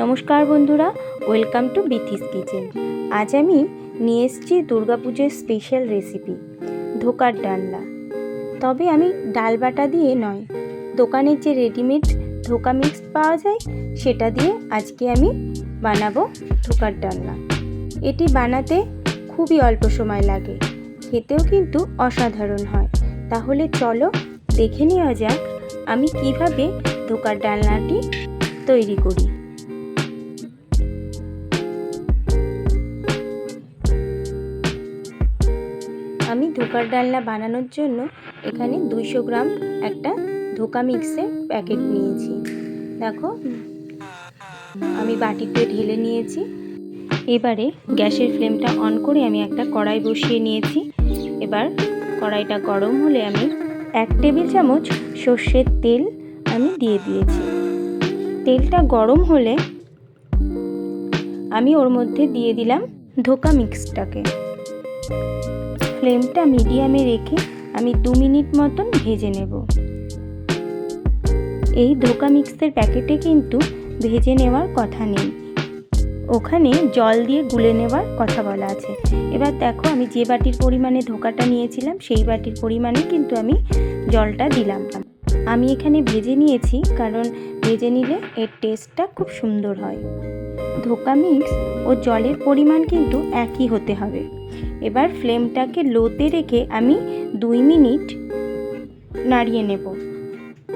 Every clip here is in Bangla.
নমস্কার বন্ধুরা, ওয়েলকাম টু বিথিস কিচেন। আজ আমি নিয়ে এসেছি দুর্গাপুজোর স্পেশাল রেসিপি, ধোকার ডালনা তবে আমি ডাল বাটা দিয়ে নয়, দোকানের যে রেডিমেড ধোকা মিক্স পাওয়া যায়, সেটা দিয়ে আজকে আমি বানাবো ধোকার ডালনা এটি বানাতে খুবই অল্প সময় লাগে, খেতেও কিন্তু অসাধারণ হয়। তাহলে চলো দেখে নেওয়া যাক আমি কীভাবে ধোকার ডালনাটি তৈরি করি। ধোকার ডালনা বানানোর জন্য এখানে দুইশো গ্রাম একটা ধোকা মিক্সের প্যাকেট নিয়েছি। দেখো, আমি বাটিতে ঢেলে নিয়েছি। এবারে গ্যাসের ফ্লেমটা অন করে আমি একটা কড়াই বসিয়ে নিয়েছি। এবার কড়াইটা গরম হলে আমি এক টেবিল চামচ সর্ষের তেল আমি দিয়ে দিয়েছি। তেলটা গরম হলে আমি ওর মধ্যে দিয়ে দিলাম ধোকা মিক্সটাকে। ফ্লেমটা মিডিয়ামে রেখে আমি দু মিনিট মতন ভেজে নেব। এই ধোকা মিক্সের প্যাকেটে কিন্তু ভেজে নেওয়ার কথা নেই। ওখানে জল দিয়ে গুলে নেওয়ার কথা বলা আছে। এবার দেখো আমি যে বাটির পরিমাণে ধোকাটা নিয়েছিলাম, সেই বাটির পরিমাণে কিন্তু আমি জলটা দিলাম। আমি এখানে ভেজে নিয়েছি কারণ ভেজে নিলে এর টেস্টটা খুব সুন্দর হয়। ধোকা মিক্স ও জলের পরিমাণ কিন্তু একই হতে হবে। এবার ফ্লেমটাকে লোতে রেখে আমি দুই মিনিট নাড়িয়ে নেব।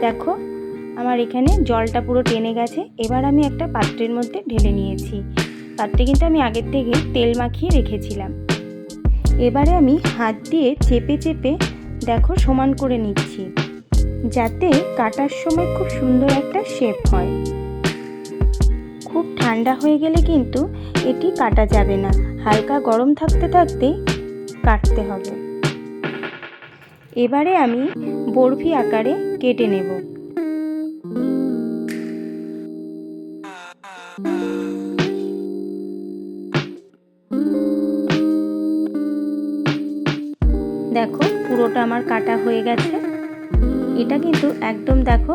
দেখো, আমার এখানে জলটা পুরো টেনে গেছে। এবার আমি একটা পাত্রের মধ্যে ঢেলে নিয়েছি। পাত্রে কিন্তু আমি আগের থেকে তেল মাখিয়ে রেখেছিলাম। এবারে আমি হাত দিয়ে চেপে চেপে দেখো সমান করে নিচ্ছি, যাতে কাটার সময় খুব সুন্দর একটা শেপ হয়। খুব ঠান্ডা হয়ে গেলে কিন্তু এটি কাটা যাবে না। হালকা গরম থাকতে থাকতে কাটতে হবে। এবারে আমি বরফি আকারে কেটে নেব। দেখো, পুরোটা আমার কাটা হয়ে গেছে। এটা কিন্তু একদম দেখো,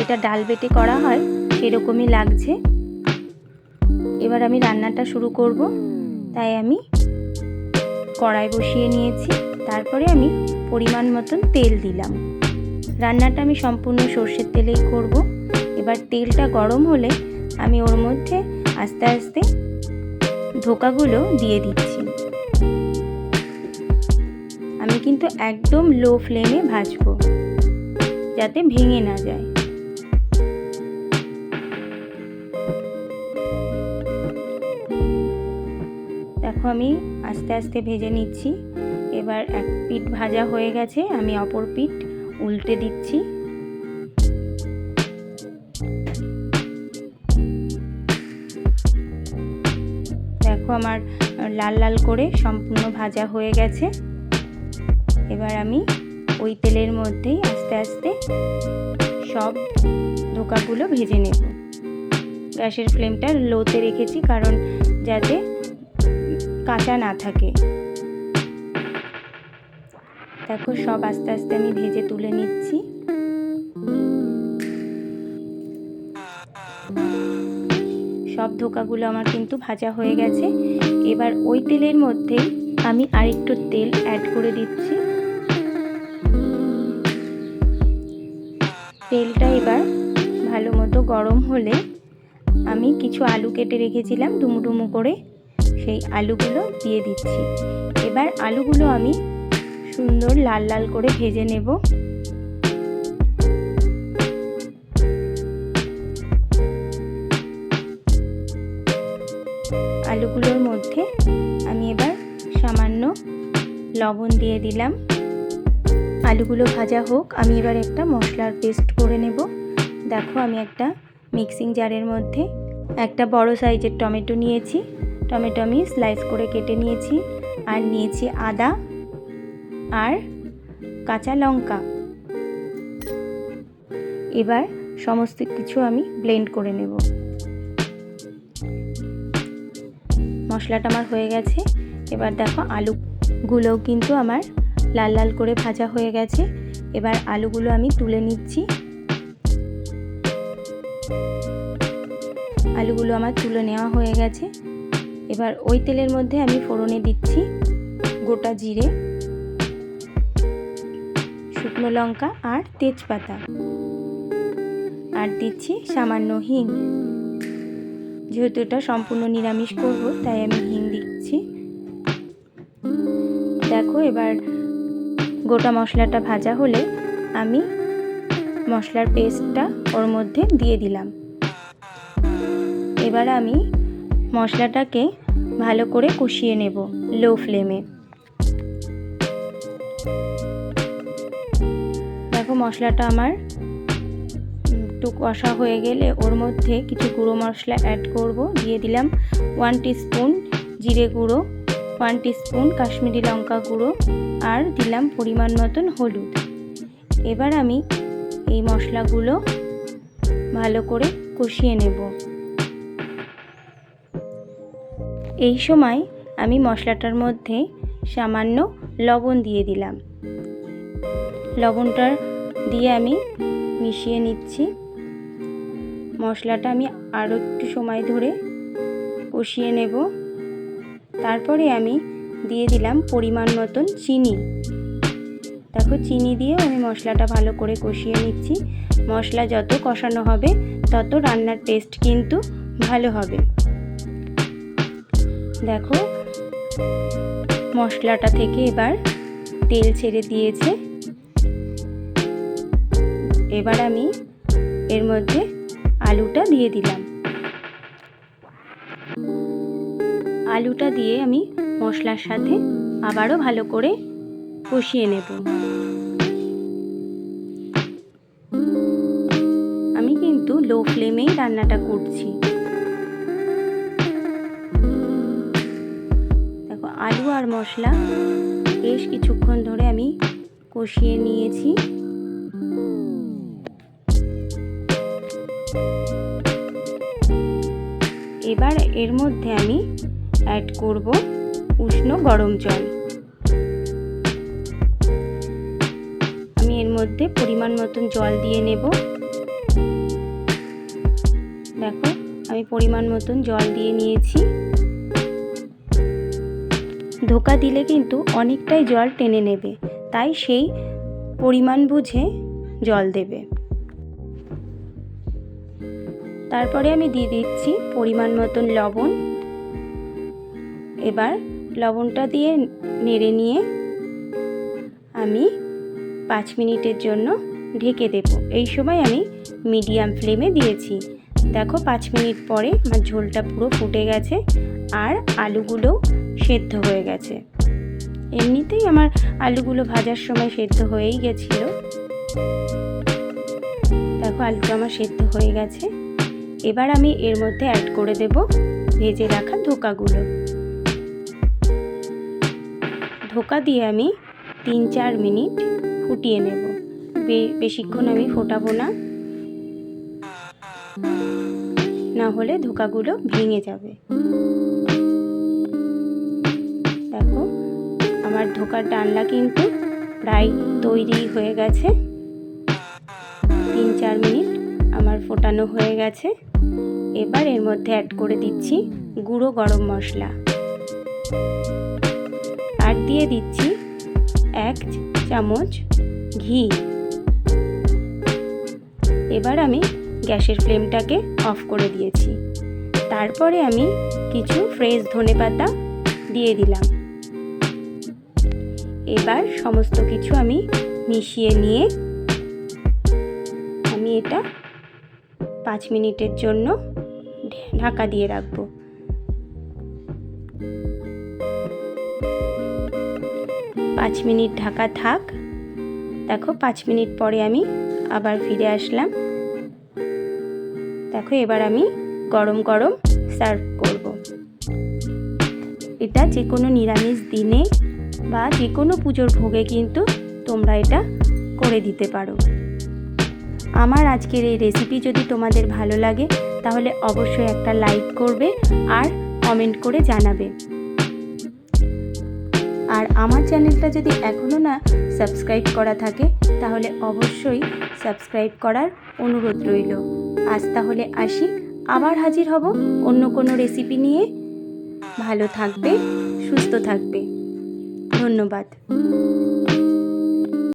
এটা ডাল বেটে করা হয়, সেরকমই লাগছে। এবার আমি রান্নাটা শুরু করব। তাই আমি কড়াই বসিয়ে নিয়েছি। তারপরে আমি পরিমাণ মতন তেল দিলাম। রান্নাটা আমি সম্পূর্ণ সর্ষের তেলেই করব। এবার তেলটা গরম হলে আমি ওর মধ্যে আস্তে আস্তে ধোকাগুলো দিয়ে দিচ্ছি। আমি কিন্তু একদম লো ফ্লেমে ভাজবো, যাতে ভেঙে না যায়। দেখো আমি আস্তে আস্তে ভেজে নিচ্ছি। এবার এক পিঠ ভাজা হয়ে গেছে, আমি অপর পিঠ উল্টে দিচ্ছি। দেখো আমার লাল লাল করে সম্পূর্ণ ভাজা হয়ে গেছে। এবার আমি ওই তেলের মধ্যেই আস্তে আস্তে সব ধোকাগুলো ভেজে নেব। গ্যাসের ফ্লেমটা লোতে রেখেছি, কারণ যাতে কাঁচা না থাকে। দেখো, সব আস্তে আস্তে আমি ভেজে তুলে নিচ্ছি। সব ধোকাগুলো আমার কিন্তু ভাজা হয়ে গেছে। এবার ওই তেলের মধ্যেই আমি আরেকটু তেল অ্যাড করে দিচ্ছি। তেলটা এবার ভালো মতো গরম হলে আমি কিছু আলু কেটে রেখেছিলাম ডুমু করে। সেই আলুগুলো দিয়ে দিচ্ছি। এবার আলুগুলো আমি সুন্দর লাল লাল করে ভেজে নেব। আলুগুলোর মধ্যে আমি এবার সামান্য লবণ দিয়ে দিলাম। আলুগুলো ভাজা হোক, আমি এবার একটা মশলার পেস্ট করে নেব। দেখো আমি একটা মিক্সিং জারের মধ্যে একটা বড় সাইজের টমেটো নিয়েছি। টমেটো আমি স্লাইস করে কেটে নিয়েছি আর নিয়েছি আদা আর কাঁচা লঙ্কা। এবার সমস্ত কিছু আমি ব্লেন্ড করে নেব। মশলাটা আমার হয়ে গেছে। এবার দেখো আলুগুলোও কিন্তু আমার লাল লাল করে ভাজা হয়ে গেছে। এবার আলুগুলো আমি তুলে নিচ্ছি। আলুগুলো আমার তুলে নেওয়া হয়ে গেছে। এবার ওই তেলের মধ্যে আমি ফোড়নে দিচ্ছি গোটা জিরে, শুকনো লঙ্কা আর তেজপাতা। আর দিচ্ছি সামান্য হিং। যেহেতু এটা সম্পূর্ণ নিরামিষ করব, তাই আমি হিং দিচ্ছি। দেখো এবার গোটা মশলাটা ভাজা হলে আমি মশলার পেস্টটা ওর মধ্যে দিয়ে দিলাম। এবার আমি মশলাটাকে ভালো করে কষিয়ে নেব লো ফ্লেমে দেখো মশলাটা আমার একটু কষা হয়ে গেলে ওর মধ্যে কিছু গুঁড়ো মশলা অ্যাড করব। দিয়ে দিলাম ওয়ান স্পুন জিরে গুঁড়ো ওয়ান স্পুন কাশ্মীরি লঙ্কা গুঁড়ো আর দিলাম পরিমাণ মতন হলুদ। এবার আমি এই মশলাগুলো ভালো করে কষিয়ে নেব। এই সময় আমি মশলাটার মধ্যে সামান্য লবণ দিয়ে দিলাম। লবণটা দিয়ে আমি মিশিয়ে নিচ্ছি। মশলাটা আমি আরও একটু সময় ধরে কষিয়ে নেব। তারপরে আমি দিয়ে দিলাম পরিমাণ মতন চিনি। দেখো, চিনি দিয়েও আমি মশলাটা ভালো করে কষিয়ে নিচ্ছি। মশলা যত কষানো হবে, তত রান্নার টেস্ট কিন্তু ভালো হবে। দেখো। মশলাটা থেকে এবার তেল ছেড়ে দিয়েছে। এবার আমি এর মধ্যে আলুটা দিয়ে দিলাম। আলুটা দিয়ে আমি মশলার সাথে আবারও ভালো করে কষিয়ে নেব। আমি কিন্তু লো ফ্লেমেই রান্নাটা করছি। আলু আর মশলা বেশ কিছুক্ষণ ধরে আমি কষিয়ে নিয়েছি। এবার এর মধ্যে আমি অ্যাড করব উষ্ণ গরম জল। আমি এর মধ্যে পরিমাণ মতন জল দিয়ে নেব। দেখো, আমি পরিমাণ মতন জল দিয়ে নিয়েছি। ধোকা দিলে কিন্তু অনেকটাই জল টেনে নেবে, তাই সেই পরিমাণ বুঝে জল দেবে। তারপরে আমি দিয়ে দিচ্ছি পরিমাণ মতন লবণ। এবার লবণটা দিয়ে নেড়ে নিয়ে আমি পাঁচ মিনিটের জন্য ঢেকে দেব। এই সময় আমি মিডিয়াম ফ্লেমে দিয়েছি। দেখো পাঁচ মিনিট পরে আমার ঝোলটা পুরো ফুটে গেছে আর আলুগুলো সেদ্ধ হয়ে গেছে। এমনিতেই আমার আলুগুলো ভাজার সময় সেদ্ধ হয়েই গেছিল। দেখো, আলুটা আমার সেদ্ধ হয়ে গেছে। এবার আমি এর মধ্যে অ্যাড করে দেব ভেজে রাখা ধোকাগুলো। ধোকা দিয়ে আমি তিন চার মিনিট ফুটিয়ে নেব। বেশিক্ষণ আমি ফোটাবো না। না হলে ধোকাগুলো ভেঙে যাবে। আমার ধোকার ডালনা কিন্তু প্রায় তৈরি হয়ে গেছে। তিন চার মিনিট আমার ফোটানো হয়ে গেছে। এবার এর মধ্যে অ্যাড করে দিচ্ছি গুঁড়ো গরম মশলা। আর দিয়ে দিচ্ছি এক চামচ ঘি। এবার আমি গ্যাসের ফ্লেমটাকে অফ করে দিয়েছি। তারপরে আমি কিছু ফ্রেশ ধনে পাতা দিয়ে দিলাম। এবার সমস্ত কিছু আমি মিশিয়ে নিয়ে আমি এটা পাঁচ মিনিটের জন্য ঢাকা দিয়ে রাখব। পাঁচ মিনিট ঢাকা থাক। দেখো পাঁচ মিনিট পরে আমি আবার ফিরে আসলাম। দেখো এবার আমি গরম গরম সার্ভ করব। এটা যে কোনো নিরামিষ দিনে বা যে কোনো পুজোর ভোগে কিন্তু তোমরা এটা করে দিতে পারো। আমার আজকের এই রেসিপি যদি তোমাদের ভালো লাগে, তাহলে অবশ্যই একটা লাইক করবে আর কমেন্ট করে জানাবে। আর আমার চ্যানেলটা যদি এখনও না সাবস্ক্রাইব করা থাকে, তাহলে অবশ্যই সাবস্ক্রাইব করার অনুরোধ রইল। আজ তাহলে আসি, আবার হাজির হব অন্য কোনো রেসিপি নিয়ে। ভালো থাকবে, সুস্থ থাকবে। ধন্যবাদ।